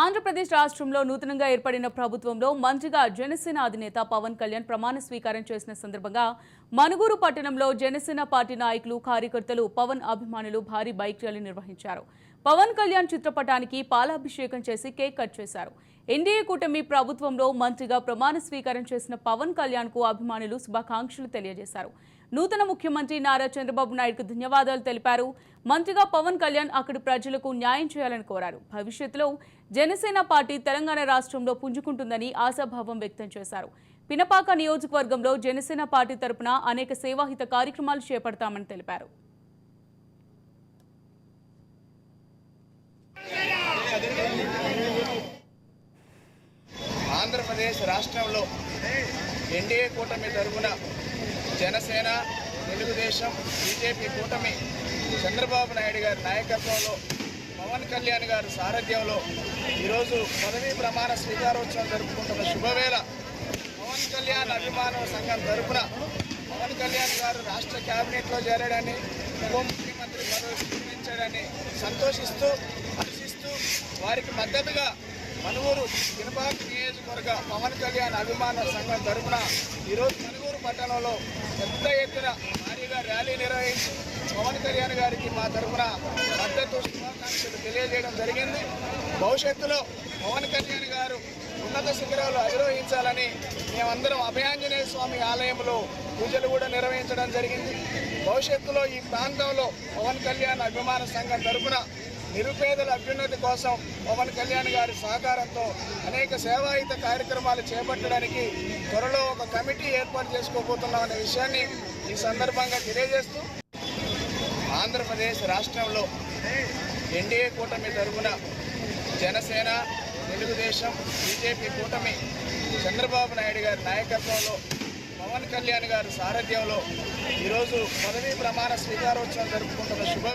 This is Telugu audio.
ఆంధ్రప్రదేశ్ రాష్ట్రంలో నూతనంగా ఏర్పడిన ప్రభుత్వంలో మంత్రిగా జనసేన అధినేత పవన్ కళ్యాణ్ ప్రమాణ స్వీకారం చేసిన సందర్భంగా మనుగూరు పట్టణంలో జనసేన పార్టీ నాయకులు కార్యకర్తలు పవన్ అభిమానులు భారీ బైక్ ర్యాలీ నిర్వహించారు. పవన్ కళ్యాణ్ చిత్రపటానికి పాలాభిషేకం చేసి కేక్ కట్ చేశారు. ఎన్డీఏ కూటమి ప్రభుత్వంలో మంత్రిగా ప్రమాణ స్వీకారం చేసిన పవన్ కళ్యాణ్కు అభిమానులు శుభాకాంక్షలు తెలియజేశారు. నూతన ముఖ్యమంత్రి నారా చంద్రబాబు నాయుడుకు ధన్యవాదాలు తెలిపారు. మంత్రిగా పవన్ కళ్యాణ్ అక్కడి ప్రజలకు న్యాయం చేయాలని కోరారు. భవిష్యత్తులో జనసేన పార్టీ తెలంగాణ రాష్ట్రంలో పుంజుకుంటుందని ఆశాభావం వ్యక్తం చేశారు. పినపాక నియోజకవర్గంలో జనసేన పార్టీ తరపున అనేక సేవాహిత కార్యక్రమాలు చేపడతామని తెలిపారు. ఆంధ్రప్రదేశ్ రాష్ట్రంలో ఎన్డీఏ కూటమి తరఫున జనసేన తెలుగుదేశం బీజేపీ కూటమి చంద్రబాబు నాయుడు గారి నాయకత్వంలో పవన్ కళ్యాణ్ గారి సారథ్యంలో ఈరోజు పదవీ ప్రమాణ స్వీకారోత్సవం జరుపుకుంటున్న శుభవేళ పవన్ కళ్యాణ్ అభిమానుల సంఘం తరఫున పవన్ కళ్యాణ్ గారు రాష్ట్ర కేబినెట్లో చేరాడని ఉప ముఖ్యమంత్రి పదవి స్వీకరించాడని సంతోషిస్తూ హర్షిస్తూ వారికి మద్దతుగా మనుగూరు గినపాక నియోజకవర్గ పవన్ కళ్యాణ్ అభిమాన సంఘం తరఫున ఈరోజు మనుగూరు పట్టణంలో పెద్ద ఎత్తున భారీగా ర్యాలీ నిర్వహించి పవన్ కళ్యాణ్ గారికి మా తరఫున మద్దతు శుభాకాంక్షలు తెలియజేయడం జరిగింది. భవిష్యత్తులో పవన్ కళ్యాణ్ గారు ఉన్నత శిఖరాలు అధిరోహించాలని మేమందరం అభయాంజనేయ స్వామి ఆలయంలో పూజలు కూడా నిర్వహించడం జరిగింది. భవిష్యత్తులో ఈ ప్రాంతంలో పవన్ కళ్యాణ్ అభిమాన సంఘం తరఫున నిరుపేదల అభ్యున్నతి కోసం పవన్ కళ్యాణ్ గారి సహకారంతో అనేక సేవాయుత కార్యక్రమాలు చేపట్టడానికి త్వరలో ఒక కమిటీ ఏర్పాటు చేసుకోబోతున్నాం అనే విషయాన్ని ఈ సందర్భంగా తెలియజేస్తూ ఆంధ్రప్రదేశ్ రాష్ట్రంలో ఎన్డీఏ కూటమి తరఫున జనసేన తెలుగుదేశం బీజేపీ కూటమి చంద్రబాబు నాయుడు గారి నాయకత్వంలో పవన్ కళ్యాణ్ గారి సారథ్యంలో ఈరోజు పదవీ ప్రమాణ స్వీకారోత్సవం జరుపుకుంటున్న శుభ